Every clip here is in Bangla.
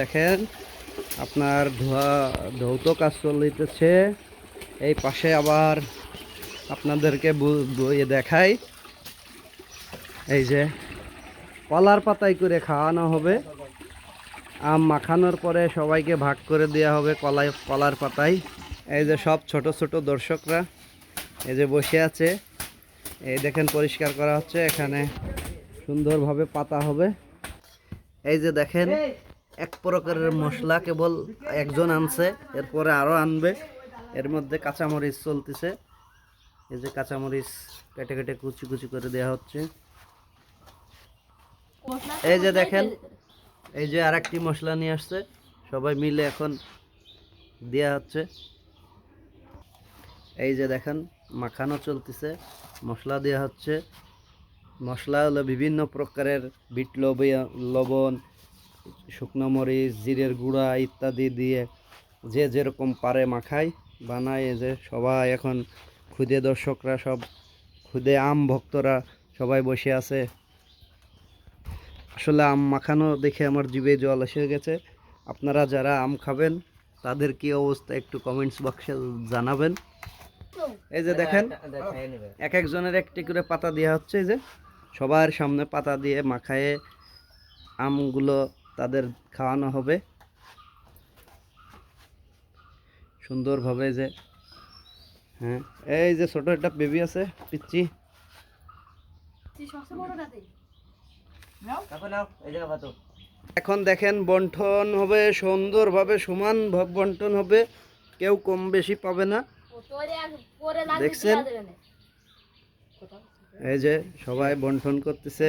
দেখেন, আপনার ধোয়া, ধৌত কাজ চলিতেছে। এই পাশে আবার আপনাদেরকে বইয়ে দেখাই। এই যে, কলার পাতায় করে খাওয়ানো হবে। আম মাখানোর পরে সবাইকে ভাগ করে দেওয়া হবে কলাই, কলার পাতায় এই যে সব ছোট ছোট দর্শকরা এই যে বসে আছে। এই দেখেন, পরিষ্কার করা হচ্ছে। এখানে সুন্দরভাবে পাতা হবে। এই যে দেখেন এক প্রকারের মশলা কেবল একজন আনছে, এরপরে আরও আনবে। এর মধ্যে কাঁচামরিচ চলতেছে। এই যে কাঁচামরিচ কেটে কেটে কুচি কুচি করে দেওয়া হচ্ছে। এই যে দেখেন, এই যে আর একটি মশলা নিয়ে আসছে। সবাই মিলে এখন দেওয়া হচ্ছে। এই যে দেখেন, মাখানো চলতেছে, মশলা দেওয়া হচ্ছে। মশলা হলো বিভিন্ন প্রকারের বিট লবি- লবণ শুকনো মরিচ, জিরের গুঁড়া ইত্যাদি দিয়ে যে যেরকম পারে মাখায়, বানায় যে সবাই এখন খুদে দর্শকরা সব, খুদে আম ভক্তরা সবাই বসে আছে। আসলে আম মাখানো দেখে আমার জিভে জল এসে গেছে। আপনারা যারা আম খাবেন, তাদের কি অবস্থা একটু কমেন্টস বক্সে জানাবেন। এই যে দেখেন, এক একজনের একটি করে পাতা দেওয়া হচ্ছে এই যে। সবার সামনে পাতা দিয়ে মাখায়ে আমগুলো তাদের খাওয়ানো হবে। সুন্দরভাবে যে হ্যাঁ এই যে ছোট একটা বেবি আছে পিচ্ছি এখন দেখেন বন্টন হবে সুন্দরভাবে সমান ভাব বন্টন হবে। কেউ কম বেশি পাবে না। দেখছেন? এই যে সবাই বন্টন করতেছে।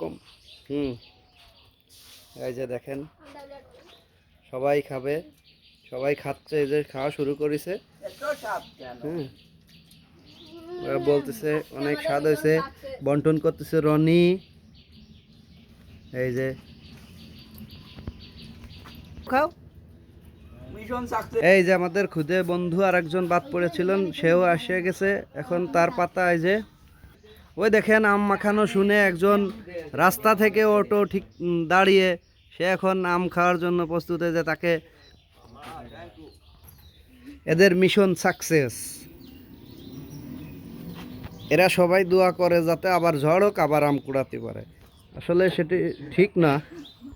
কম? হুম। এই যে দেখেন সবাই খাবে সবাই খাচ্ছে এই যে খাওয়া শুরু করেছে। হুম। ওরা বলতেছে অনেক স্বাদ হয়েছে বন্টন করতেছে রনি। এই যে। খাও। এই যে আমাদের খুদে বন্ধু আর একজন বাদ পড়েছিলেন সেও আসে গেছে। এখন তার পাতা এই যে ওই দেখেন আম মাখানো শুনে একজন রাস্তা থেকে অটো ঠিক দাঁড়িয়ে সে এখন আম খাওয়ার জন্য প্রস্তুত হয়েছে তাকে এদের মিশন সাকসেস। এরা সবাই দোয়া করে যাতে আবার ঝড় হোক, আবার আম কুড়াতে পারে। আসলে সেটি ঠিক না।